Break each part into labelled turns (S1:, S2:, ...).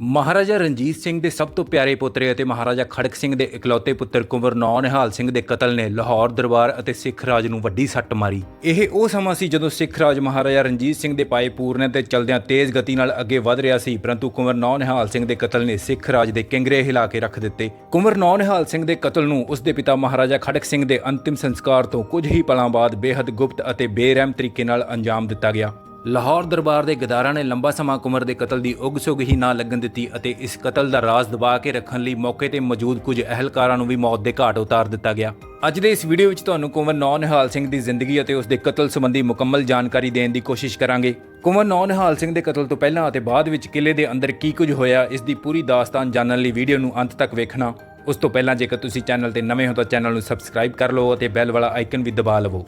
S1: ਮਹਾਰਾਜਾ ਰਣਜੀਤ ਸਿੰਘ ਦੇ ਸਭ ਤੋਂ ਪਿਆਰੇ ਪੁੱਤਰੇ ਅਤੇ ਮਹਾਰਾਜਾ ਖੜਕ ਸਿੰਘ ਦੇ ਇਕਲੌਤੇ ਪੁੱਤਰ ਕੁੰਵਰ ਨੌ ਨਿਹਾਲ ਸਿੰਘ ਦੇ ਕਤਲ ਨੇ ਲਾਹੌਰ ਦਰਬਾਰ ਅਤੇ ਸਿੱਖ ਰਾਜ ਨੂੰ ਵੱਡੀ ਸੱਟ ਮਾਰੀ। ਇਹ ਉਹ ਸਮਾਂ ਸੀ ਜਦੋਂ ਸਿੱਖ ਰਾਜ ਮਹਾਰਾਜਾ ਰਣਜੀਤ ਸਿੰਘ ਦੇ ਪਾਏ ਪੂਰਨੇ ਤੇ ਚਲਦਿਆਂ ਤੇਜ਼ ਗਤੀ ਨਾਲ ਅੱਗੇ ਵਧ ਰਿਹਾ ਸੀ, ਪਰੰਤੂ ਕੁੰਵਰ ਨੌ ਨਿਹਾਲ ਸਿੰਘ ਦੇ ਕਤਲ ਨੇ ਸਿੱਖ ਰਾਜ ਦੇ ਕਿੰਗਰੇ ਹਿਲਾ ਕੇ ਰੱਖ ਦਿੱਤੇ। ਕੁੰਵਰ ਨੌ ਨਿਹਾਲ ਸਿੰਘ ਦੇ ਕਤਲ ਨੂੰ ਉਸ ਦੇ ਪਿਤਾ ਮਹਾਰਾਜਾ ਖੜਕ ਸਿੰਘ ਦੇ ਅੰਤਿਮ ਸੰਸਕਾਰ ਤੋਂ ਕੁਝ ਹੀ ਪਲਾਂ ਬਾਅਦ ਬੇहद ਗੁਪਤ ਅਤੇ ਬੇਰਹਿਮ ਤਰੀਕੇ ਨਾਲ ਅੰਜਾਮ ਦਿੱਤਾ ਗਿਆ। ਲਾਹੌਰ ਦਰਬਾਰ ਦੇ ਗਦਾਰਾਂ ਨੇ ਲੰਬਾ ਸਮਾਂ ਕੁਮਰ ਦੇ ਕਤਲ ਦੀ ਉਗ ਸੁਗ ਹੀ ਨਾ ਲੱਗਣ ਦਿੱਤੀ ਅਤੇ ਇਸ ਕਤਲ ਦਾ ਰਾਜ਼ ਦਬਾ ਕੇ ਰੱਖਣ ਲਈ ਮੌਕੇ ਤੇ ਮੌਜੂਦ ਕੁਝ ਅਹਿਲਕਾਰਾਂ ਨੂੰ ਵੀ ਮੌਤ ਦੇ ਘਾਟ ਉਤਾਰ ਦਿੱਤਾ ਗਿਆ। ਅੱਜ ਦੇ ਇਸ ਵੀਡੀਓ ਵਿੱਚ ਤੁਹਾਨੂੰ ਕੁਮਰ ਨੌ ਨਿਹਾਲ ਸਿੰਘ ਦੀ ਜ਼ਿੰਦਗੀ ਅਤੇ ਉਸ ਦੇ ਕਤਲ ਸੰਬੰਧੀ ਮੁਕੰਮਲ ਜਾਣਕਾਰੀ ਦੇਣ ਦੀ ਕੋਸ਼ਿਸ਼ ਕਰਾਂਗੇ। ਕੁਮਰ ਨੌ ਨਿਹਾਲ ਸਿੰਘ ਦੇ ਕਤਲ ਤੋਂ ਪਹਿਲਾਂ ਅਤੇ ਬਾਅਦ ਵਿੱਚ ਕਿਲੇ ਦੇ ਅੰਦਰ ਕੀ ਕੁਝ ਹੋਇਆ, ਇਸ ਦੀ ਪੂਰੀ ਦਾਸਤਾਨ ਜਾਣਨ ਲਈ ਵੀਡੀਓ ਨੂੰ ਅੰਤ ਤੱਕ ਵੇਖਣਾ। ਉਸ ਤੋਂ ਪਹਿਲਾਂ ਜੇਕਰ ਤੁਸੀਂ ਚੈਨਲ ਤੇ ਨਵੇਂ ਹੋ ਤਾਂ ਚੈਨਲ ਨੂੰ ਸਬਸਕ੍ਰਾਈਬ ਕਰ ਲਓ ਅਤੇ ਬੈਲ ਵਾਲਾ ਆਈਕਨ ਵੀ ਦਬਾ ਲਵੋ।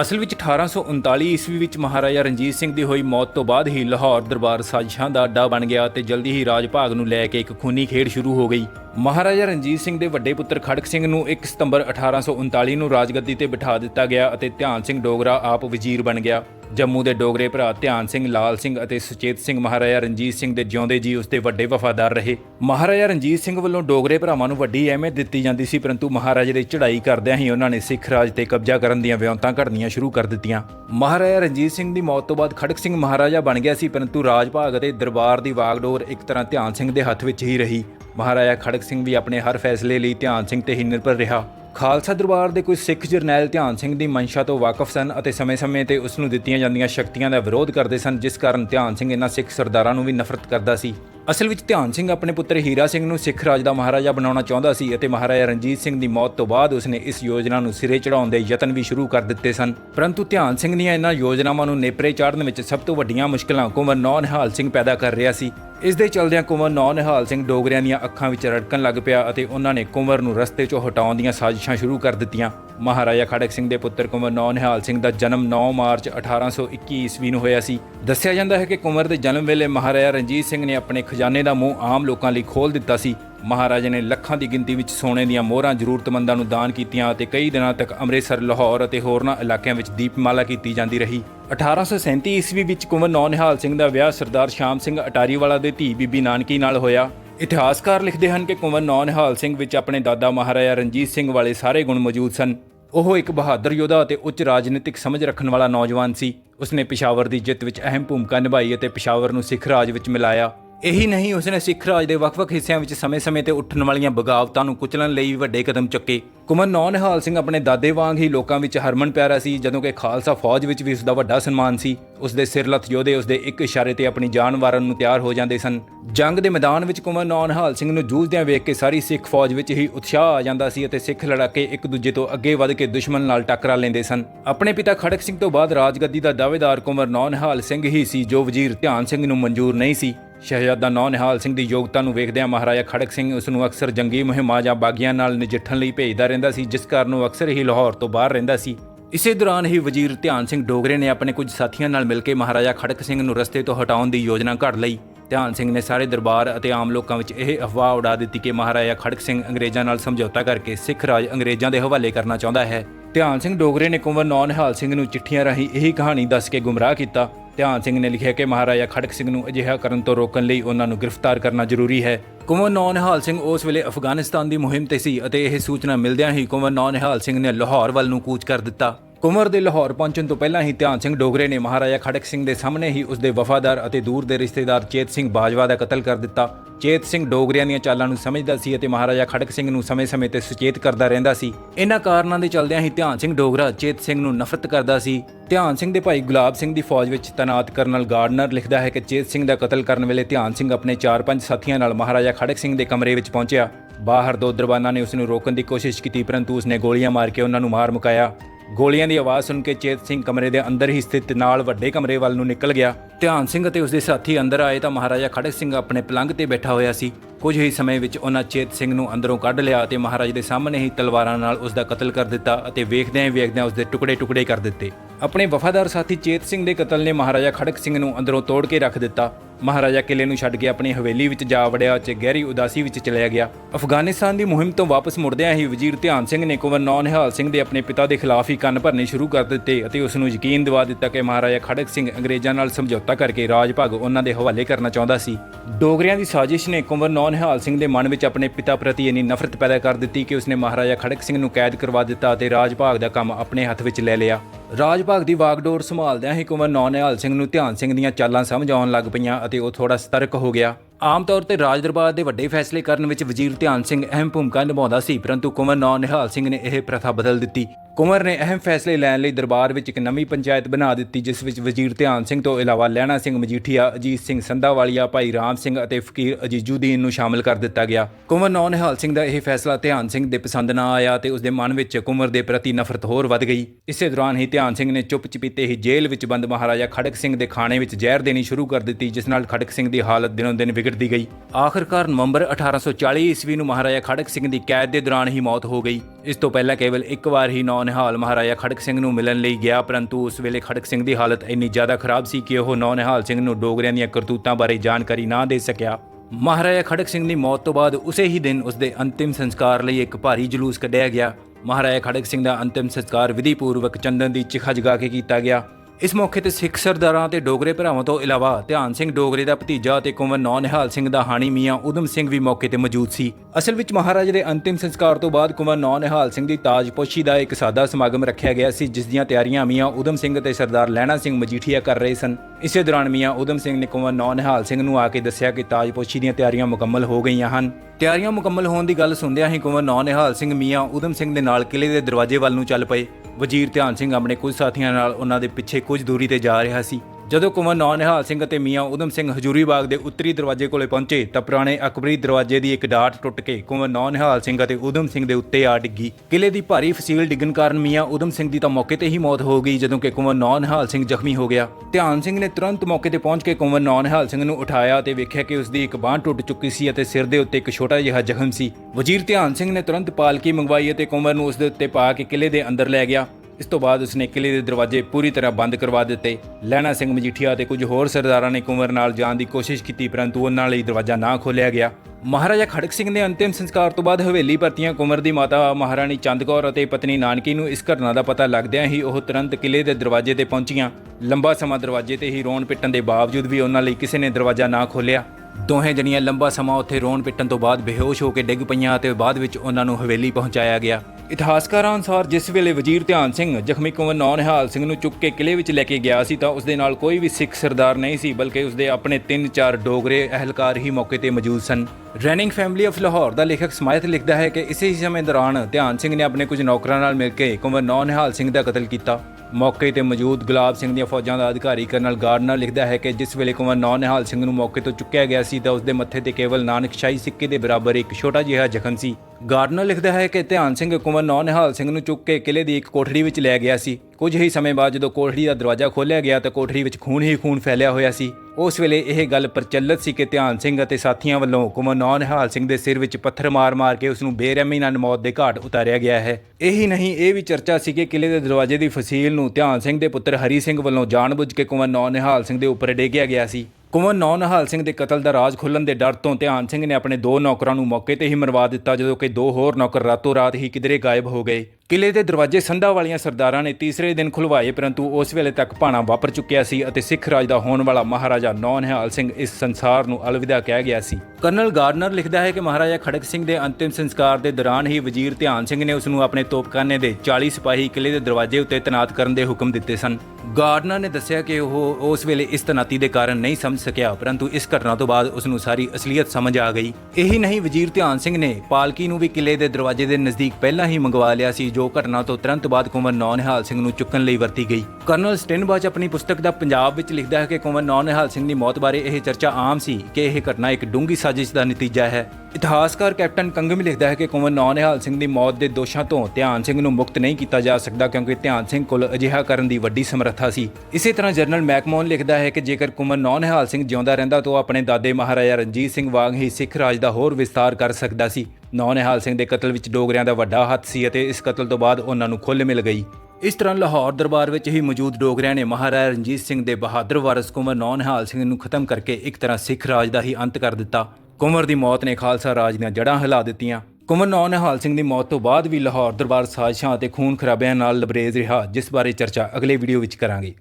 S1: ਅਸਲ ਵਿੱਚ 1839 ਈਸਵੀ ਵਿੱਚ ਮਹਾਰਾਜਾ ਰਣਜੀਤ ਸਿੰਘ ਦੀ ਹੋਈ ਮੌਤ ਤੋਂ ਬਾਅਦ ਹੀ ਲਾਹੌਰ ਦਰਬਾਰ ਸਾਜ਼ਿਸ਼ਾਂ ਦਾ ਅੱਡਾ ਬਣ ਗਿਆ ਤੇ ਜਲਦੀ ਹੀ ਰਾਜ ਭਾਗ ਨੂੰ ਲੈ ਕੇ ਇੱਕ ਖੂਨੀ ਖੇਡ ਸ਼ੁਰੂ ਹੋ ਗਈ। ਮਹਾਰਾਜਾ ਰਣਜੀਤ ਸਿੰਘ ਦੇ ਵੱਡੇ ਪੁੱਤਰ ਖੜਕ ਸਿੰਘ ਨੂੰ 1 ਸਤੰਬਰ 1839 ਨੂੰ ਰਾਜਗੱਦੀ ਤੇ ਬਿਠਾ ਦਿੱਤਾ ਗਿਆ ਅਤੇ ਧਿਆਨ ਸਿੰਘ ਡੋਗਰਾ ਆਪ ਵਜ਼ੀਰ ਬਣ ਗਿਆ। ਜੰਮੂ ਦੇ ਡੋਗਰੇ ਭਰਾ ਧਿਆਨ ਸਿੰਘ, ਲਾਲ ਸਿੰਘ ਅਤੇ ਸੁਚੇਤ ਸਿੰਘ, ਮਹਾਰਾਜਾ ਰਣਜੀਤ ਸਿੰਘ ਦੇ ਜਿਉਂਦੇ ਜੀ ਉਸ ਦੇ ਵੱਡੇ ਵਫਾਦਾਰ ਰਹੇ। ਮਹਾਰਾਜਾ ਰਣਜੀਤ ਸਿੰਘ ਵੱਲੋਂ ਡੋਗਰੇ ਭਰਾਵਾਂ ਨੂੰ ਵੱਡੀ ਅਹਿਮੀਅਤ ਦਿੱਤੀ ਜਾਂਦੀ ਸੀ, ਪਰੰਤੂ ਮਹਾਰਾਜੇ ਦੇ ਚੜ੍ਹਾਈ ਕਰਦਿਆਂ ਹੀ ਉਹਨਾਂ ਨੇ ਸਿੱਖ ਰਾਜ ਤੇ ਕਬਜ਼ਾ ਕਰਨ ਦੀਆਂ ਵਿਉਂਤਾਂ ਘੜਨੀਆਂ ਸ਼ੁਰੂ ਕਰ ਦਿੱਤੀਆਂ। ਮਹਾਰਾਜਾ ਰਣਜੀਤ ਸਿੰਘ ਦੀ ਮੌਤ ਤੋਂ ਬਾਅਦ ਖੜਕ ਸਿੰਘ ਮਹਾਰਾਜਾ ਬਣ ਗਿਆ ਸੀ, ਪਰੰਤੂ ਰਾਜ ਭਾਗ ਅਤੇ ਦਰਬਾਰ ਦੀ ਵਾਗਡੋਰ ਇੱਕ ਤਰ੍ਹਾਂ ਧਿਆਨ ਸਿੰਘ ਦੇ ਹੱਥ ਵਿੱਚ ਹੀ ਰਹੀ। ਮਹਾਰਾਜਾ ਖੜਕ ਸਿੰਘ ਵੀ ਆਪਣੇ ਹਰ ਫੈਸਲੇ ਲਈ ਧਿਆਨ ਸਿੰਘ ਤੇ ਹੀ ਨਿਰਭਰ ਰਿਹਾ। ਖਾਲਸਾ ਦਰਬਾਰ ਦੇ ਕੁਝ ਸਿੱਖ ਜਰਨੈਲ ਧਿਆਨ ਸਿੰਘ ਦੀ ਮਨਸ਼ਾ ਤੋਂ ਵਾਕਫ ਸਨ ਅਤੇ ਸਮੇਂ-ਸਮੇਂ ਤੇ ਉਸ ਨੂੰ ਦਿੱਤੀਆਂ ਜਾਂਦੀਆਂ ਸ਼ਕਤੀਆਂ ਦਾ ਵਿਰੋਧ ਕਰਦੇ ਸਨ, ਜਿਸ ਕਾਰਨ ਧਿਆਨ ਸਿੰਘ ਇਹਨਾਂ ਸਿੱਖ ਸਰਦਾਰਾਂ ਨੂੰ ਵੀ ਨਫ਼ਰਤ ਕਰਦਾ ਸੀ। ਅਸਲ ਵਿੱਚ ਧਿਆਨ ਸਿੰਘ ਆਪਣੇ ਪੁੱਤਰ ਹੀਰਾ ਸਿੰਘ ਨੂੰ ਸਿੱਖ ਰਾਜ ਦਾ ਮਹਾਰਾਜਾ ਬਣਾਉਣਾ ਚਾਹੁੰਦਾ ਸੀ ਅਤੇ ਮਹਾਰਾਜਾ ਰਣਜੀਤ ਸਿੰਘ ਦੀ ਮੌਤ ਤੋਂ ਬਾਅਦ ਉਸਨੇ ਇਸ ਯੋਜਨਾ ਨੂੰ ਸਿਰੇ ਚੜਾਉਣ ਦੇ ਯਤਨ ਵੀ ਸ਼ੁਰੂ ਕਰ ਦਿੱਤੇ ਸਨ। ਪਰੰਤੂ ਧਿਆਨ ਸਿੰਘ ਦੀਆਂ ਇਹਨਾਂ ਯੋਜਨਾਵਾਂ ਨੂੰ ਨੇਪਰੇ ਚਾੜਨ ਵਿੱਚ ਸਭ ਤੋਂ ਵੱਡੀਆਂ ਮੁਸ਼ਕਲਾਂ ਕੁੰਵਰ ਨੌ ਨਿਹਾਲ ਸਿੰਘ ਪੈਦਾ ਕਰ ਰਿਹਾ ਸੀ। ਇਸ ਦੇ ਚਲਦਿਆਂ ਕੁੰਵਰ ਨੌ ਨਿਹਾਲ ਸਿੰਘ ਡੋਗਰਿਆਂ ਦੀਆਂ ਅੱਖਾਂ ਵਿੱਚ ਰੜਕਣ ਲੱਗ ਪਿਆ ਅਤੇ ਉਹਨਾਂ ਨੇ ਕੁੰਵਰ ਨੂੰ ਰਸਤੇ 'ਚੋਂ ਹਟਾਉਣ ਦੀਆਂ ਸਾਜ਼ਿਸ਼ਾਂ ਸ਼ੁਰੂ ਕਰ ਦਿੱਤੀਆਂ। ਮਹਾਰਾਜਾ ਖੜਕ ਸਿੰਘ ਦੇ ਪੁੱਤਰ ਕੁੰਵਰ ਨੌ ਨਿਹਾਲ ਸਿੰਘ ਦਾ ਜਨਮ 9 ਮਾਰਚ 1821 ਈਸਵੀ ਨੂੰ ਹੋਇਆ ਸੀ। ਦੱਸਿਆ ਜਾਂਦਾ ਹੈ ਕਿ ਕੁੰਵਰ ਦੇ ਜਨਮ ਵੇਲੇ ਮਹਾਰਾਜਾ ਰਣਜੀਤ ਸਿੰਘ ਨੇ ਆਪਣੇ ਖਜ਼ਾਨੇ ਦਾ ਮੂੰਹ ਆਮ ਲੋਕਾਂ ਲਈ ਖੋਲ੍ਹ ਦਿੱਤਾ ਸੀ। ਮਹਾਰਾਜਾ ਨੇ ਲੱਖਾਂ ਦੀ ਗਿਣਤੀ ਵਿੱਚ ਸੋਨੇ ਦੀਆਂ ਮੋਹਰਾਂ, ਜ਼ਰੂਰਤਮੰਦਾਂ ਨੂੰ ਦਾਨ ਕੀਤੀਆਂ ਅਤੇ ਕਈ ਦਿਨਾਂ ਤੱਕ ਅੰਮ੍ਰਿਤਸਰ, ਲਾਹੌਰ ਅਤੇ ਹੋਰਨਾਂ ਇਲਾਕਿਆਂ ਵਿੱਚ ਦੀਪਮਾਲਾ ਕੀਤੀ ਜਾਂਦੀ ਰਹੀ। 1837 ਈਸਵੀ ਵਿੱਚ ਕੁੰਵਰ ਨੌ ਨਿਹਾਲ ਸਿੰਘ ਦਾ ਵਿਆਹ ਸਰਦਾਰ ਸ਼ਾਮ ਸਿੰਘ ਅਟਾਰੀਵਾਲਾ ਦੇ ਧੀ ਬੀਬੀ ਨਾਨਕੀ ਨਾਲ ਹੋਇਆ। ਇਤਿਹਾਸਕਾਰ ਲਿਖਦੇ ਹਨ ਕਿ ਕੁੰਵਰ ਨੌ ਨਿਹਾਲ ਸਿੰਘ ਵਿੱਚ ਆਪਣੇ ਦਾਦਾ ਮਹਾਰਾਜਾ ਰਣਜੀਤ ਸਿੰਘ ਵਾਲੇ ਸਾਰੇ ਗੁਣ ਮੌਜੂਦ ਸਨ। ਉਹ ਇੱਕ ਬਹਾਦਰ ਯੋਧਾ ਅਤੇ ਉੱਚ ਰਾਜਨੀਤਿਕ ਸਮਝ ਰੱਖਣ ਵਾਲਾ ਨੌਜਵਾਨ ਸੀ। ਉਸਨੇ ਪਿਸ਼ਾਵਰ ਦੀ ਜਿੱਤ ਵਿੱਚ ਅਹਿਮ ਭੂਮਿਕਾ ਨਿਭਾਈ ਅਤੇ ਪਿਸ਼ਾਵਰ ਨੂੰ ਸਿੱਖ ਰਾਜ ਵਿੱਚ ਮਿਲਾਇਆ। ਇਹੀ ਨਹੀਂ, ਉਸਨੇ ਸਿੱਖ ਰਾਜ ਦੇ ਵੱਖ-ਵੱਖ ਹਿੱਸਿਆਂ ਵਿੱਚ ਸਮੇਂ-ਸਮੇਂ ਤੇ ਉੱਠਣ ਵਾਲੀਆਂ ਬਗਾਵਤਾਂ ਨੂੰ ਕੁਚਲਣ ਲਈ ਵੱਡੇ ਕਦਮ ਚੁੱਕੇ। ਕੁਮਨ ਨੌ ਨਿਹਾਲ ਸਿੰਘ ਆਪਣੇ ਦਾਦੇ ਵਾਂਗ ਹੀ ਲੋਕਾਂ ਵਿੱਚ ਹਰਮਨ ਪਿਆਰਾ ਸੀ, ਜਦੋਂ ਕਿ ਖਾਲਸਾ ਫੌਜ ਵਿੱਚ ਵੀ ਉਸ ਦਾ ਵੱਡਾ ਸਨਮਾਨ ਸੀ। ਉਸ ਦੇ ਸਿਰਲੱਥ ਯੋਧੇ ਉਸ ਦੇ ਇੱਕ ਇਸ਼ਾਰੇ ਤੇ ਆਪਣੀ ਜਾਨ ਵਾਰਨ ਨੂੰ ਤਿਆਰ ਹੋ ਜਾਂਦੇ ਸਨ। ਜੰਗ ਦੇ ਮੈਦਾਨ ਵਿੱਚ ਕੁਮਨ ਨੌ ਨਿਹਾਲ ਸਿੰਘ ਨੂੰ ਜੂਝਦਿਆਂ ਵੇਖ ਕੇ ਸਾਰੀ ਸਿੱਖ ਫੌਜ ਵਿੱਚ ਹੀ ਉਤਸ਼ਾਹ ਆ ਜਾਂਦਾ ਸੀ ਅਤੇ ਸਿੱਖ ਲੜਾਕੇ ਇੱਕ ਦੂਜੇ ਤੋਂ ਅੱਗੇ ਵੱਧ ਕੇ ਦੁਸ਼ਮਣ ਨਾਲ ਟੱਕਰਾ ਲੈਂਦੇ ਸਨ। ਆਪਣੇ ਪਿਤਾ ਖੜਕ ਸਿੰਘ ਤੋਂ ਬਾਅਦ ਰਾਜਗੱਦੀ ਦਾ ਦਾਅਵੇਦਾਰ ਕੁਮਰ ਨੌ ਨਿਹਾਲ ਸਿੰਘ ਹੀ ਸੀ, ਜੋ ਵਜ਼ੀਰ ਧਿਆਨ ਸਿੰਘ ਨੂੰ ਮਨਜ਼ੂਰ ਨਹੀਂ ਸੀ। ਸ਼ਹਿਜ਼ਾਦਾ ਨੌ ਨਿਹਾਲ ਸਿੰਘ ਦੀ ਯੋਗਤਾ ਨੂੰ ਵੇਖਦਿਆਂ ਮਹਾਰਾਜਾ ਖੜਕ ਸਿੰਘ ਉਸ ਨੂੰ ਅਕਸਰ ਜੰਗੀ ਮੁਹਿੰਮਾਂ ਜਾਂ ਬਾਗੀਆਂ ਨਾਲ ਨਜਿੱਠਣ ਲਈ ਭੇਜਦਾ ਰਹਿੰਦਾ ਸੀ, ਜਿਸ ਕਾਰਨ ਉਹ ਅਕਸਰ ਹੀ ਲਾਹੌਰ ਤੋਂ ਬਾਹਰ ਰਹਿੰਦਾ ਸੀ। ਇਸੇ ਦੌਰਾਨ ਹੀ ਵਜ਼ੀਰ ਧਿਆਨ ਸਿੰਘ ਡੋਗਰੇ ਨੇ ਆਪਣੇ ਕੁਝ ਸਾਥੀਆਂ ਨਾਲ ਮਿਲ ਕੇ ਮਹਾਰਾਜਾ ਖੜਕ ਸਿੰਘ ਨੂੰ ਰਸਤੇ ਤੋਂ ਹਟਾਉਣ ਦੀ ਯੋਜਨਾ ਘੜ ਲਈ। ਧਿਆਨ ਸਿੰਘ ਨੇ ਸਾਰੇ ਦਰਬਾਰ ਅਤੇ ਆਮ ਲੋਕਾਂ ਵਿੱਚ ਇਹ ਅਫਵਾਹ ਉਡਾ ਦਿੱਤੀ ਕਿ ਮਹਾਰਾਜਾ ਖੜਕ ਸਿੰਘ ਅੰਗਰੇਜ਼ਾਂ ਨਾਲ ਸਮਝੌਤਾ ਕਰਕੇ ਸਿੱਖ ਰਾਜ ਅੰਗਰੇਜ਼ਾਂ ਦੇ ਹਵਾਲੇ ਕਰਨਾ ਚਾਹੁੰਦਾ ਹੈ। ਧਿਆਨ ਸਿੰਘ ਡੋਗਰੇ ਨੇ ਕੁੰਵਰ ਨੌ ਨਿਹਾਲ ਸਿੰਘ ਨੂੰ ਚਿੱਠੀਆਂ ਰਾਹੀਂ ਇਹੀ ਕਹਾਣੀ ਦੱਸ ਕੇ ਗੁੰਮਰਾਹ ਕੀਤਾ। ਧਿਆਨ ਸਿੰਘ ਨੇ ਲਿਖਿਆ ਕਿ ਮਹਾਰਾਜਾ ਖੜਕ ਸਿੰਘ ਨੂੰ ਅਜਿਹਾ ਕਰਨ ਤੋਂ ਰੋਕਣ ਲਈ ਉਹਨਾਂ ਨੂੰ ਗ੍ਰਿਫਤਾਰ ਕਰਨਾ ਜ਼ਰੂਰੀ ਹੈ। ਕੁੰਵਰ ਨੌ ਨਿਹਾਲ ਸਿੰਘ ਉਸ ਵੇਲੇ ਅਫਗਾਨਿਸਤਾਨ ਦੀ ਮੁਹਿੰਮ ਤੇ ਸੀ ਅਤੇ ਇਹ ਸੂਚਨਾ ਮਿਲਦਿਆਂ ਹੀ ਕੁੰਵਰ ਨੌ ਨਿਹਾਲ ਸਿੰਘ ਨੇ ਲਾਹੌਰ ਵੱਲ ਨੂੰ ਕੂਚ ਕਰ ਦਿੱਤਾ। ਕੁੰਵਰ ਦੇ ਲਾਹੌਰ ਪਹੁੰਚਣ ਤੋਂ ਪਹਿਲਾਂ ਹੀ ਧਿਆਨ ਸਿੰਘ ਡੋਗਰੇ ਨੇ ਮਹਾਰਾਜਾ ਖੜਕ ਸਿੰਘ ਦੇ ਸਾਹਮਣੇ ਹੀ ਉਸ ਦੇ ਵਫਾਦਾਰ ਅਤੇ ਦੂਰ ਦੇ ਰਿਸ਼ਤੇਦਾਰ ਚੇਤ ਸਿੰਘ ਬਾਜਵਾ ਦਾ ਕਤਲ ਕਰ ਦਿੱਤਾ। ਚੇਤ ਸਿੰਘ ਡੋਗਰਿਆਂ ਦੀਆਂ ਚਾਲਾਂ ਨੂੰ ਸਮਝਦਾ ਸੀ ਅਤੇ ਮਹਾਰਾਜਾ ਖੜਕ ਸਿੰਘ ਨੂੰ ਸਮੇਂ-ਸਮੇਂ ਤੇ ਸੁਚੇਤ ਕਰਦਾ ਰਹਿੰਦਾ ਸੀ। ਇਹਨਾਂ ਕਾਰਨਾਂ ਦੇ ਚੱਲਦਿਆਂ ਹੀ ਧਿਆਨ ਸਿੰਘ ਡੋਗਰਾ ਚੇਤ ਸਿੰਘ ਨੂੰ ਨਫ਼ਰਤ ਕਰਦਾ ਸੀ। ਧਿਆਨ ਸਿੰਘ ਦੇ ਭਾਈ ਗੁਲਾਬ ਸਿੰਘ ਦੀ ਫੌਜ ਵਿੱਚ ਤੈਨਾਤ ਕਰਨਲ ਗਾਰਡਨਰ ਲਿਖਦਾ ਹੈ ਕਿ ਚੇਤ ਸਿੰਘ ਦਾ ਕਤਲ ਕਰਨ ਵੇਲੇ ਧਿਆਨ ਸਿੰਘ ਆਪਣੇ 4-5 ਸਾਥੀਆਂ ਨਾਲ ਮਹਾਰਾਜਾ ਖੜਕ ਸਿੰਘ ਦੇ ਕਮਰੇ ਵਿੱਚ ਪਹੁੰਚਿਆ। ਬਾਹਰ ਦੋ ਦਰਬਾਨਾਂ ਨੇ ਉਸ ਨੂੰ ਰੋਕਣ ਦੀ ਕੋਸ਼ਿਸ਼ ਕੀਤੀ, ਪਰੰਤੂ ਉਸਨੇ ਗੋਲੀਆਂ ਮਾਰ ਕੇ ਉਹਨਾਂ ਨੂੰ ਮਾਰ ਮੁਕਾਇਆ। ਗੋਲੀਆਂ ਦੀ ਆਵਾਜ਼ ਸੁਣ ਕੇ ਚੇਤ ਸਿੰਘ ਕਮਰੇ ਦੇ ਅੰਦਰ ਹੀ ਸਥਿਤ ਨਾਲ ਵੱਡੇ ਕਮਰੇ ਵੱਲ ਨੂੰ ਨਿਕਲ ਗਿਆ। ਧਿਆਨ ਸਿੰਘ ਅਤੇ ਉਸਦੇ ਸਾਥੀ ਅੰਦਰ ਆਏ ਤਾਂ ਮਹਾਰਾਜਾ ਖੜਕ ਸਿੰਘ ਆਪਣੇ ਪਲੰਘ ਤੇ ਬੈਠਾ ਹੋਇਆ ਸੀ। ਕੁਝ ਹੀ ਸਮੇਂ ਵਿੱਚ ਉਹਨਾਂ ਚੇਤ ਸਿੰਘ ਨੂੰ ਅੰਦਰੋਂ ਕੱਢ ਲਿਆ ਅਤੇ ਮਹਾਰਾਜ ਦੇ ਸਾਹਮਣੇ ਹੀ ਤਲਵਾਰਾਂ ਨਾਲ ਉਸ ਦਾ ਕਤਲ ਕਰ ਦਿੱਤਾ ਅਤੇ ਵੇਖਦਿਆਂ ਹੀ ਵੇਖਦਿਆਂ ਉਸ ਦੇ ਟੁਕੜੇ-ਟੁਕੜੇ ਕਰ ਦਿੱਤੇ। ਆਪਣੇ ਵਫਾਦਾਰ ਸਾਥੀ ਚੇਤ ਸਿੰਘ ਦੇ ਕਤਲ ਨੇ ਮਹਾਰਾਜਾ ਖੜਕ ਸਿੰਘ ਨੂੰ ਅੰਦਰੋਂ ਤੋੜ ਕੇ ਰੱਖ ਦਿੱਤਾ। ਮਹਾਰਾਜਾ ਕਿਲੇ ਨੂੰ ਛੱਡ ਕੇ ਆਪਣੀ ਹਵੇਲੀ ਵਿੱਚ ਜਾ ਵੜਿਆ ਤੇ ਗਹਿਰੀ ਉਦਾਸੀ ਵਿੱਚ ਚਲਿਆ ਗਿਆ। ਅਫਗਾਨਿਸਤਾਨ ਦੀ ਮੁਹਿੰਮ ਤੋਂ ਵਾਪਸ ਮੁੜਦਿਆਂ ਹੀ ਵਜ਼ੀਰ ਧਿਆਨ ਸਿੰਘ ਨੇ ਕੁੰਵਰ ਨੌ ਨਿਹਾਲ ਸਿੰਘ ਦੇ ਆਪਣੇ ਪਿਤਾ ਦੇ ਖਿਲਾਫ ਹੀ ਕੰਨ ਭਰਨੇ ਸ਼ੁਰੂ ਕਰ ਦਿੱਤੇ ਅਤੇ ਉਸ ਨੂੰ ਯਕੀਨ ਦਿਵਾ ਦਿੱਤਾ ਕਿ ਮਹਾਰਾਜਾ ਖੜਕ ਸਿੰਘ ਅੰਗਰੇਜ਼ਾਂ ਨਾਲ ਸਮਝੌਤਾ ਕਰਕੇ ਰਾਜ ਭਾਗ ਉਹਨਾਂ ਦੇ ਹਵਾਲੇ ਕਰਨਾ ਚਾਹੁੰਦਾ ਸੀ। ਡੋਗਰਿਆਂ ਦੀ ਸਾਜ਼ਿਸ਼ ਨੇ ਕੁੰਵਰ ਨੌ ਨਿਹਾਲ ਸਿੰਘ ਦੇ ਮਨ ਵਿੱਚ ਆਪਣੇ ਪਿਤਾ ਪ੍ਰਤੀ ਇੰਨੀ ਨਫ਼ਰਤ ਪੈਦਾ ਕਰ ਦਿੱਤੀ ਕਿ ਉਸਨੇ ਮਹਾਰਾਜਾ ਖੜਕ ਸਿੰਘ ਨੂੰ ਕੈਦ ਕਰਵਾ ਦਿੱਤਾ ਅਤੇ ਰਾਜ ਭਾਗ ਦਾ ਕੰਮ ਆਪਣੇ ਹੱਥ ਵਿੱਚ ਲੈ ਲਿਆ। ਰਾਜ ਭਾਗ ਦੀ ਵਾਗਡੋਰ ਸੰਭਾਲਦਿਆਂ ਹੀ ਕੁੰਵਰ ਨੌ ਨਿਹਾਲ ਸਿੰਘ ਨੂੰ ਧਿਆਨ ਸਿੰਘ ਦੀਆਂ ਚਾਲਾਂ ਸਮਝ ਆਉਣ ਲੱਗ ਪਈਆਂ ਅਤੇ ਉਹ ਥੋੜਾ ਸਤਰਕ ਹੋ ਗਿਆ। ਆਮ ਤੌਰ ਤੇ ਰਾਜ ਦਰਬਾਰ ਦੇ ਵੱਡੇ ਫੈਸਲੇ ਕਰਨ ਵਿੱਚ ਵਜ਼ੀਰ ਧਿਆਨ ਸਿੰਘ ਅਹਿਮ ਭੂਮਿਕਾ ਨਿਭਾਉਂਦਾ ਸੀ, ਪਰੰਤੂ ਕੁੰਵਰ ਨੌ ਨਿਹਾਲ ਸਿੰਘ ਨੇ ਇਹ ਪ੍ਰਥਾ ਬਦਲ ਦਿੱਤੀ। ਕੁੰਵਰ ਨੇ ਅਹਿਮ ਫੈਸਲੇ ਲੈਣ ਲਈ ਦਰਬਾਰ ਵਿੱਚ ਇੱਕ ਨਵੀਂ ਪੰਚਾਇਤ ਬਣਾ ਦਿੱਤੀ, ਜਿਸ ਵਿੱਚ ਵਜ਼ੀਰ ਧਿਆਨ ਸਿੰਘ ਤੋਂ ਇਲਾਵਾ ਲਹਿਣਾ ਸਿੰਘ ਮਜੀਠੀਆ, ਅਜੀਤ ਸਿੰਘ ਸੰਧਾਵਾਲੀਆ, ਭਾਈ ਰਾਮ ਸਿੰਘ ਅਤੇ ਫਕੀਰ ਅਜੀਜੂਦੀਨ ਨੂੰ ਸ਼ਾਮਲ ਕਰ ਦਿੱਤਾ ਗਿਆ। ਕੁੰਵਰ ਨੌ ਨਿਹਾਲ ਸਿੰਘ ਦਾ ਇਹ ਫੈਸਲਾ ਧਿਆਨ ਸਿੰਘ ਦੇ ਪਸੰਦ ਨਾ ਆਇਆ ਤੇ ਉਸ ਦੇ ਮਨ ਵਿੱਚ ਕੁੰਵਰ ਦੇ ਪ੍ਰਤੀ ਨਫ਼ਰਤ ਹੋਰ ਵੱਧ ਗਈ। ਇਸੇ ਦੌਰਾਨ ਹੀ ਧਿਆਨ ਸਿੰਘ ਨੇ ਚੁੱਪ ਚਪੀਤੇ ਹੀ ਜੇਲ੍ਹ ਵਿੱਚ ਬੰਦ ਮਹਾਰਾਜਾ ਖੜਕ ਸਿੰਘ ਦੇ ਖਾਣੇ ਵਿੱਚ ਜ਼ਹਿਰ ਦੇਣੀ ਸ਼ੁਰੂ ਕਰ ਦਿੱਤੀ, ਜਿਸ ਨਾਲ ਖੜਕ ਸਿੰਘ ਦੀ ਹਾਲਤ ਦਿਨੋਂ ਦਿਨ ਵਿਗੜਦੀ ਗਈ। ਆਖਰਕਾਰ ਨਵੰਬਰ 1840 ਈਸਵੀ ਨੂੰ ਮਹਾਰਾਜਾ ਖੜਕ ਸਿੰਘ ਦੀ ਕੈਦ ਦੇ ਦੌਰਾਨ ਹੀ ਮੌਤ ਹੋ ਗਈ। ਇਸ ਤੋਂ ਪਹਿਲਾਂ ਕੇਵਲ ਇੱਕ ਵਾਰ ਹੀ ਨੌ ਨਿਹਾਲ ਮਹਾਰਾਜਾ ਖੜਕ ਸਿੰਘ ਨੂੰ ਮਿਲਣ ਲਈ ਗਿਆ, ਪਰੰਤੂ ਉਸ ਵੇਲੇ ਖੜਕ ਸਿੰਘ ਦੀ ਹਾਲਤ ਇੰਨੀ ਜ਼ਿਆਦਾ ਖਰਾਬ ਸੀ ਕਿ ਉਹ ਨੌ ਨਿਹਾਲ ਸਿੰਘ ਨੂੰ ਡੋਗਰਿਆਂ ਦੀਆਂ ਕਰਤੂਤਾਂ ਬਾਰੇ ਜਾਣਕਾਰੀ ਨਾ ਦੇ ਸਕਿਆ। ਮਹਾਰਾਜਾ ਖੜਕ ਸਿੰਘ ਦੀ ਮੌਤ ਤੋਂ ਬਾਅਦ ਉਸੇ ਹੀ ਦਿਨ ਉਸ ਦੇ ਅੰਤਿਮ ਸੰਸਕਾਰ ਲਈ ਇੱਕ ਭਾਰੀ ਜਲੂਸ ਕੱਢਿਆ ਗਿਆ। ਮਹਾਰਾਜਾ ਖੜਕ ਸਿੰਘ ਦਾ ਅੰਤਿਮ ਸੰਸਕਾਰ ਵਿਧੀ ਪੂਰਵਕ ਚੰਦਨ ਦੀ ਚਿਖਾ ਜਗਾ ਕੇ ਕੀਤਾ ਗਿਆ। ਇਸ ਮੌਕੇ ਤੇ ਸਿੱਖ ਸਰਦਾਰਾਂ ਤੇ ਡੋਗਰੇ ਭਰਾਵਾਂ ਤੋਂ ਇਲਾਵਾ ਧਿਆਨ ਸਿੰਘ ਡੋਗਰੇ ਦਾ ਭਤੀਜਾ ਤੇ ਕੁੰਵਰ ਨੌ ਨਿਹਾਲ ਸਿੰਘ ਦਾ ਹਾਣੀ ਮੀਆਂ ਉਦਮ ਸਿੰਘ ਵੀ ਮੌਕੇ ਤੇ ਮੌਜੂਦ ਸੀ। ਅਸਲ ਵਿੱਚ ਮਹਾਰਾਜ ਦੇ ਅੰਤਿਮ ਸੰਸਕਾਰ ਤੋਂ ਬਾਅਦ ਕੁੰਵਰ ਨੌ ਨਿਹਾਲ ਸਿੰਘ ਦੀ ਤਾਜਪੋਸ਼ੀ ਦਾ ਇੱਕ ਸਾਦਾ ਸਮਾਗਮ ਰੱਖਿਆ ਗਿਆ ਸੀ, ਜਿਸ ਦੀਆਂ ਤਿਆਰੀਆਂ ਮੀਆਂ ਉਦਮ ਸਿੰਘ ਤੇ ਸਰਦਾਰ ਲਹਿਣਾ ਸਿੰਘ ਮਜੀਠੀਆ ਕਰ ਰਹੇ ਸਨ। ਇਸੇ ਦੌਰਾਨ ਮੀਆਂ ਉਦਮ ਸਿੰਘ ਨੇ ਕੁੰਵਰ ਨੌ ਨਿਹਾਲ ਸਿੰਘ ਨੂੰ ਆ ਕੇ ਦੱਸਿਆ ਕਿ ਤਾਜਪੋਸ਼ੀ ਦੀਆਂ ਤਿਆਰੀਆਂ ਮੁਕੰਮਲ ਹੋ ਗਈਆਂ ਹਨ। ਤਿਆਰੀਆਂ ਮੁਕੰਮਲ ਹੋਣ ਦੀ ਗੱਲ ਸੁਣਦਿਆਂ ਹੀ ਕੁੰਵਰ ਨੌ ਨਿਹਾਲ ਸਿੰਘ ਮੀਆਂ ਉਦਮ ਸਿੰਘ ਦੇ ਨਾਲ ਕਿਲੇ ਦੇ ਦਰਵਾਜ਼ੇ ਵੱਲ ਨੂੰ ਚੱਲ ਪਏ। ਵਜ਼ੀਰ ਧਿਆਨ ਸਿੰਘ ਆਪਣੇ ਕੁਝ ਸਾਥੀਆਂ ਨਾਲ ਉਹਨਾਂ ਦੇ ਪਿੱਛੇ ਕੁਝ ਦੂਰੀ ਤੇ ਜਾ ਰਿਹਾ ਸੀ। ਜਦੋਂ ਕੁੰਵਰ ਨੌ ਨਿਹਾਲ ਸਿੰਘ ਅਤੇ ਮੀਆਂ ਉਦਮ ਸਿੰਘ ਹਜੂਰੀ ਬਾਗ ਦੇ ਉੱਤਰੀ ਦਰਵਾਜ਼ੇ ਕੋਲੇ ਪਹੁੰਚੇ ਤਾਂ ਪੁਰਾਣੇ ਅਕਬਰੀ ਦਰਵਾਜ਼ੇ ਦੀ ਇੱਕ ਡਾਟ ਟੁੱਟ ਕੇ ਕੁੰਵਰ ਨੌ ਨਿਹਾਲ ਸਿੰਘ ਅਤੇ ਉਦਮ ਸਿੰਘ ਦੇ ਉੱਤੇ ਆ ਡਿੱਗੀ। ਕਿਲੇ ਦੀ ਭਾਰੀ ਫਸੀਲ ਡਿੱਗਣ ਕਾਰਨ ਮੀਆਂ ਉਦਮ ਸਿੰਘ ਦੀ ਤਾਂ ਮੌਕੇ ਤੇ ਹੀ ਮੌਤ ਹੋ ਗਈ, ਜਦੋਂ ਕਿ ਕੁੰਵਰ ਨੌ ਨਿਹਾਲ ਸਿੰਘ ਜ਼ਖਮੀ ਹੋ ਗਿਆ। ਧਿਆਨ ਸਿੰਘ ਨੇ ਤੁਰੰਤ ਮੌਕੇ ਤੇ ਪਹੁੰਚ ਕੇ ਕੁੰਵਰ ਨੌ ਨਿਹਾਲ ਸਿੰਘ ਨੂੰ ਉਠਾਇਆ ਤੇ ਵੇਖਿਆ ਕਿ ਉਸ ਦੀ ਇੱਕ ਬਾਂਹ ਟੁੱਟ ਚੁੱਕੀ ਸੀ ਅਤੇ ਸਿਰ ਦੇ ਉੱਤੇ ਇੱਕ ਛੋਟਾ ਜਿਹਾ ਜ਼ਖਮ ਸੀ। ਵਜ਼ੀਰ ਧਿਆਨ ਸਿੰਘ ਨੇ ਤੁਰੰਤ ਪਾਲਕੀ ਮੰਗਵਾਈ ਅਤੇ ਕੁੰਵਰ ਨੂੰ ਉਸ ਦੇ ਉੱਤੇ ਪਾ ਕੇ ਕਿਲੇ ਦੇ ਅੰਦਰ ਲੈ ਗਿਆ। ਇਸ ਤੋਂ ਬਾਅਦ ਉਸਨੇ ਕਿਲੇ ਦੇ ਦਰਵਾਜ਼ੇ ਪੂਰੀ ਤਰ੍ਹਾਂ ਬੰਦ ਕਰਵਾ ਦਿੱਤੇ। ਲਹਿਣਾ ਸਿੰਘ ਮਜੀਠੀਆ ਤੇ ਕੁਝ ਹੋਰ ਸਰਦਾਰਾਂ ਨੇ ਕੁੰਵਰ ਨਾਲ ਜਾਣ ਦੀ ਕੋਸ਼ਿਸ਼ ਕੀਤੀ, ਪਰੰਤੂ ਉਹਨਾਂ ਲਈ ਦਰਵਾਜ਼ਾ ਨਾ ਖੋਲ੍ਹਿਆ ਗਿਆ। ਮਹਾਰਾਜਾ ਖੜਕ ਸਿੰਘ ਦੇ ਅੰਤਿਮ ਸੰਸਕਾਰ ਤੋਂ ਬਾਅਦ ਹਵੇਲੀ ਪਰਤੀਆਂ ਕੁੰਵਰ ਦੀ ਮਾਤਾ ਮਹਾਰਾਣੀ ਚੰਦ ਕੌਰ ਅਤੇ ਪਤਨੀ ਨਾਨਕੀ ਨੂੰ ਇਸ ਘਟਨਾ ਦਾ ਪਤਾ ਲੱਗਦਿਆਂ ਹੀ ਉਹ ਤੁਰੰਤ ਕਿਲੇ ਦੇ ਦਰਵਾਜ਼ੇ ਤੇ ਪਹੁੰਚੀਆਂ। ਲੰਬਾ ਸਮਾਂ ਦਰਵਾਜ਼ੇ ਤੇ ਹੀ ਰੋਣ ਪਿੱਟਣ ਦੇ ਬਾਵਜੂਦ ਵੀ ਉਹਨਾਂ ਲਈ ਕਿਸੇ ਨੇ ਦਰਵਾਜ਼ਾ ਨਾ ਖੋਲ੍ਹਿਆ। ਦੋਹੇ ਜਣੀਆਂ ਲੰਬਾ ਸਮਾਂ ਉੱਥੇ ਰੋਣ ਪਿੱਟਣ ਤੋਂ ਬਾਅਦ ਬੇਹੋਸ਼ ਹੋ ਕੇ ਡਿੱਗ ਪਈਆਂ ਅਤੇ ਬਾਅਦ ਵਿੱਚ ਉਹਨਾਂ ਨੂੰ ਹਵੇਲੀ ਪਹੁੰਚਾਇਆ ਗਿਆ। ਇਤਿਹਾਸਕਾਰਾਂ ਅਨੁਸਾਰ ਜਿਸ ਵੇਲੇ ਵਜ਼ੀਰ ਧਿਆਨ ਸਿੰਘ ਜ਼ਖਮੀ ਕੁੰਵਰ ਨੌ ਨਿਹਾਲ ਸਿੰਘ ਨੂੰ ਚੁੱਕ ਕੇ ਕਿਲੇ ਵਿੱਚ ਲੈ ਕੇ ਗਿਆ ਸੀ ਤਾਂ ਉਸ ਦੇ ਨਾਲ ਕੋਈ ਵੀ ਸਿੱਖ ਸਰਦਾਰ ਨਹੀਂ ਸੀ, ਬਲਕਿ ਉਸ ਦੇ ਆਪਣੇ 3-4 ਡੋਗਰੇ ਅਹਿਲਕਾਰ ਹੀ ਮੌਕੇ ਤੇ ਮੌਜੂਦ ਸਨ। ਰੈਨਿੰਗ ਫੈਮਿਲੀ ਆਫ ਲਾਹੌਰ ਦਾ ਲੇਖਕ ਸਮਾਇਤ ਲਿਖਦਾ ਹੈ ਕਿ ਇਸੇ ਹੀ ਸਮੇਂ ਦੌਰਾਨ ਧਿਆਨ ਸਿੰਘ ਨੇ ਆਪਣੇ ਕੁਝ ਨੌਕਰਾਂ ਨਾਲ ਮਿਲ ਕੇ ਕੁੰਵਰ ਨੌ ਨਿਹਾਲ ਸਿੰਘ ਦਾ ਕਤਲ ਕੀਤਾ। ਮੌਕੇ ਤੇ ਮੌਜੂਦ ਗੁਲਾਬ ਸਿੰਘ ਦੀਆਂ ਫੌਜਾਂ ਦਾ ਅਧਿਕਾਰੀ ਕਰਨਲ ਗਾਰਡਨਰ ਲਿਖਦਾ ਹੈ ਕਿ ਜਿਸ ਵੇਲੇ ਕੁੰਵਰ ਨੌ ਨਿਹਾਲ ਸਿੰਘ ਨੂੰ ਮੌਕੇ ਤੋਂ ਚੁੱਕਿਆ ਗਿਆ ਸੀ ਤਾਂ ਉਸ ਦੇ ਮੱਥੇ ਤੇ ਕੇਵਲ ਨਾਨਕਸ਼ਾਹੀ ਸਿੱਕੇ ਦੇ ਬਰਾਬਰ ਇੱਕ ਛੋਟਾ ਜਿਹਾ ਜ਼ਖਮ ਸੀ। ਗਾਰਡਨਰ ਲਿਖਦਾ ਹੈ ਕਿ ਧਿਆਨ ਸਿੰਘ ਕੁੰਵਰ ਨੌ ਨਿਹਾਲ ਸਿੰਘ ਨੂੰ ਚੁੱਕ ਕੇ ਕਿਲੇ ਦੀ ਇੱਕ ਕੋਠੜੀ ਵਿੱਚ ਲੈ ਗਿਆ ਸੀ। ਕੁਝ ਹੀ ਸਮੇਂ ਬਾਅਦ ਜਦੋਂ ਕੋਠੜੀ ਦਾ ਦਰਵਾਜ਼ਾ ਖੋਲ੍ਹਿਆ ਗਿਆ ਤਾਂ ਕੋਠੜੀ ਵਿੱਚ ਖੂਨ ਹੀ ਖੂਨ ਫੈਲਿਆ ਹੋਇਆ ਸੀ। ਉਸ ਵੇਲੇ ਇਹ ਗੱਲ ਪ੍ਰਚਲਿਤ ਸੀ ਕਿ ਧਿਆਨ ਸਿੰਘ ਅਤੇ ਸਾਥੀਆਂ ਵੱਲੋਂ ਕੁੰਵਰ ਨੌ ਨਿਹਾਲ ਸਿੰਘ ਦੇ ਸਿਰ ਵਿੱਚ ਪੱਥਰ ਮਾਰ-ਮਾਰ ਕੇ ਉਸ ਨੂੰ ਬੇਰਹਿਮੀ ਨਾਲ ਮੌਤ ਦੇ ਘਾਟ ਉਤਾਰਿਆ ਗਿਆ ਹੈ। ਇਹੀ ਨਹੀਂ, ਇਹ ਵੀ ਚਰਚਾ ਸੀ ਕਿ ਕਿਲੇ ਦੇ ਦਰਵਾਜ਼ੇ ਦੀ ਫਸੀਲ ਨੂੰ ਧਿਆਨ ਸਿੰਘ ਦੇ ਪੁੱਤਰ ਹਰੀ ਸਿੰਘ ਵੱਲੋਂ ਜਾਣਬੁੱਝ ਕੇ ਕੁੰਵਰ ਨੌ ਨਿਹਾਲ ਸਿੰਘ ਦੇ ਉੱਪਰ ਡੇਗਿਆ ਗਿਆ ਸੀ। ਕੁੰਵਰ ਨੌ ਨਿਹਾਲ ਸਿੰਘ ਦੇ ਕਤਲ ਦਾ ਰਾਜ਼ ਖੁੱਲਣ ਦੇ ਡਰ ਤੋਂ ਧਿਆਨ ਸਿੰਘ ਨੇ ਆਪਣੇ ਦੋ ਨੌਕਰਾਂ ਨੂੰ ਮੌਕੇ ਤੇ ਹੀ ਮਰਵਾ ਦਿੱਤਾ, ਜਦੋਂ ਕਿ ਦੋ ਹੋਰ ਨੌਕਰ ਰਾਤੋਂ ਰਾਤ ਹੀ ਕਿਧਰੇ ਗਾਇਬ ਹੋ ਗਏ। ਕਿਲੇ ਦੇ ਦਰਵਾਜ਼ੇ ਸੰਧਾ ਵਾਲੀਆਂ ਸਰਦਾਰਾਂ ਨੇ ਤੀਸਰੇ ਦਿਨ ਖੁਲਵਾਏ, ਪਰੰਤੂ ਉਸ ਵੇਲੇ ਤੱਕ ਭਾਣਾ ਵਾਪਰ ਚੁੱਕਿਆ ਸੀ ਅਤੇ ਸਿੱਖ ਰਾਜ ਦਾ ਹੋਣ ਵਾਲਾ ਮਹਾਰਾਜਾ ਨੌ ਨਿਹਾਲ ਸਿੰਘ ਇਸ ਸੰਸਾਰ ਨੂੰ ਅਲਵਿਦਾ ਕਹਿ ਗਿਆ ਸੀ। ਕਰਨਲ ਗਾਰਡਨਰ ਲਿਖਦਾ ਹੈ ਕਿ ਮਹਾਰਾਜਾ ਖੜਕ ਸਿੰਘ ਦੇ ਅੰਤਿਮ ਸੰਸਕਾਰ ਦੇ ਦੌਰਾਨ ਹੀ ਵਜ਼ੀਰ ਧਿਆਨ ਸਿੰਘ ਨੇ ਉਸ ਨੂੰ ਆਪਣੇ ਤੋਪਖਾਨੇ ਦੇ 40 ਸਿਪਾਹੀ ਕਿਲੇ ਦੇ ਦਰਵਾਜ਼ੇ ਉੱਤੇ ਤੈਨਾਤ ਕਰਨ ਦੇ ਹੁਕਮ ਦਿੱਤੇ ਸਨ। ਗਾਰਡਨਰ ਨੇ ਦੱਸਿਆ ਕਿ ਉਹ ਉਸ ਵੇਲੇ ਇਸ ਤਨਾਤੀ ਦੇ ਕਾਰਨ ਨਹੀਂ ਸਮਝ ਸਕਿਆ, ਪਰੰਤੂ ਇਸ ਘਟਨਾ ਤੋਂ ਬਾਅਦ ਉਸ ਨੂੰ ਸਾਰੀ ਅਸਲੀਅਤ ਸਮਝ ਆ ਗਈ। ਇਹੀ ਨਹੀਂ, ਵਜ਼ੀਰ ਧਿਆਨ ਸਿੰਘ ਨੇ ਪਾਲਕੀ ਨੂੰ ਵੀ ਕਿਲੇ ਦੇ ਦਰਵਾਜ਼ੇ ਦੇ ਨਜ਼ਦੀਕ ਪਹਿਲਾਂ ਹੀ ਮੰਗਵਾ ਲਿਆ ਸੀ ਜੋ ਘਟਨਾ ਤੋਂ ਤੁਰੰਤ ਬਾਅਦ ਕੁੰਵਰ ਨੌ ਨਿਹਾਲ ਸਿੰਘ ਨੂੰ ਚੁੱਕਣ ਲਈ ਵਰਤੀ ਗਈ। ਕਰਨਲ ਸਟਿਨਬਾਚ ਆਪਣੀ ਪੁਸਤਕ ਦਾ ਪੰਜਾਬ ਵਿੱਚ ਲਿਖਦਾ ਹੈ ਕਿ ਕੁੰਵਰ ਨੌ ਨਿਹਾਲ ਸਿੰਘ ਦੀ ਮੌਤ ਬਾਰੇ ਇਹ ਚਰਚਾ ਆਮ ਸੀ ਕਿ ਇਹ ਘਟਨਾ ਇੱਕ ਡੂੰਗੀ ਸਾਜ਼ਿਸ਼ ਦਾ ਨਤੀਜਾ ਹੈ। ਇਤਿਹਾਸਕਾਰ ਕੈਪਟਨ ਕੰਗਮ ਲਿਖਦਾ ਹੈ ਕਿ ਕੁੰਵਰ ਨੌ ਨਿਹਾਲ ਸਿੰਘ ਦੀ ਮੌਤ ਦੇ ਦੋਸ਼ਾਂ ਤੋਂ ਧਿਆਨ ਸਿੰਘ ਨੂੰ ਮੁਕਤ ਨਹੀਂ ਕੀਤਾ ਜਾ ਸਕਦਾ ਕਿਉਂਕਿ ਧਿਆਨ ਸਿੰਘ ਕੋਲ ਅਜਿਹਾ ਕਰਨ ਦੀ ਵੱਡੀ ਸਮਰੱਥਾ ਸੀ। ਇਸੇ ਤਰ੍ਹਾਂ ਜਨਰਲ ਮੈਕਮੋਨ ਲਿਖਦਾ ਹੈ ਕਿ ਜੇਕਰ ਕੁੰਵਰ ਨੌ ਨਿਹਾਲ ਸਿੰਘ ਜਿਉਂਦਾ ਰਹਿੰਦਾ ਤਾਂ ਉਹ ਆਪਣੇ ਦਾਦੇ ਮਹਾਰਾਜਾ ਰਣਜੀਤ ਸਿੰਘ ਵਾਂਗ ਹੀ ਸਿੱਖ ਰਾਜ ਦਾ ਹੋਰ ਵਿਸਤਾਰ ਕਰ ਸਕਦਾ ਸੀ। ਨੌ ਨਿਹਾਲ ਸਿੰਘ ਦੇ ਕਤਲ ਵਿੱਚ ਡੋਗਰਿਆਂ ਦਾ ਵੱਡਾ ਹੱਥ ਸੀ ਅਤੇ ਇਸ ਕਤਲ ਤੋਂ ਬਾਅਦ ਉਹਨਾਂ ਨੂੰ ਖੁੱਲ੍ਹ ਮਿਲ ਗਈ। ਇਸ ਤਰ੍ਹਾਂ ਲਾਹੌਰ ਦਰਬਾਰ ਵਿੱਚ ਹੀ ਮੌਜੂਦ ਡੋਗਰਿਆਂ ਨੇ ਮਹਾਰਾਜਾ ਰਣਜੀਤ ਸਿੰਘ ਦੇ ਬਹਾਦਰ ਵਾਰਸ ਕੁੰਵਰ ਨੌ ਨਿਹਾਲ ਸਿੰਘ ਨੂੰ ਖਤਮ ਕਰਕੇ ਇੱਕ ਤਰ੍ਹਾਂ ਸਿੱਖ ਰਾਜ ਦਾ ਹੀ ਅੰਤ ਕਰ ਦਿੱਤਾ। ਕੁੰਵਰ ਦੀ ਮੌਤ ਨੇ ਖਾਲਸਾ ਰਾਜ ਦੀਆਂ ਜੜ੍ਹਾਂ ਹਿਲਾ ਦਿੱਤੀਆਂ। ਕੁੰਵਰ ਨੌ ਨਿਹਾਲ ਸਿੰਘ ਦੀ ਮੌਤ ਤੋਂ ਬਾਅਦ ਵੀ ਲਾਹੌਰ ਦਰਬਾਰ ਸਾਜ਼ਿਸ਼ਾਂ ਅਤੇ ਖੂਨ ਖਰਾਬਿਆਂ ਨਾਲ ਲਬਰੇਜ਼ ਰਿਹਾ, ਜਿਸ ਬਾਰੇ ਚਰਚਾ ਅਗਲੇ ਵੀਡੀਓ ਵਿੱਚ ਕਰਾਂਗੇ।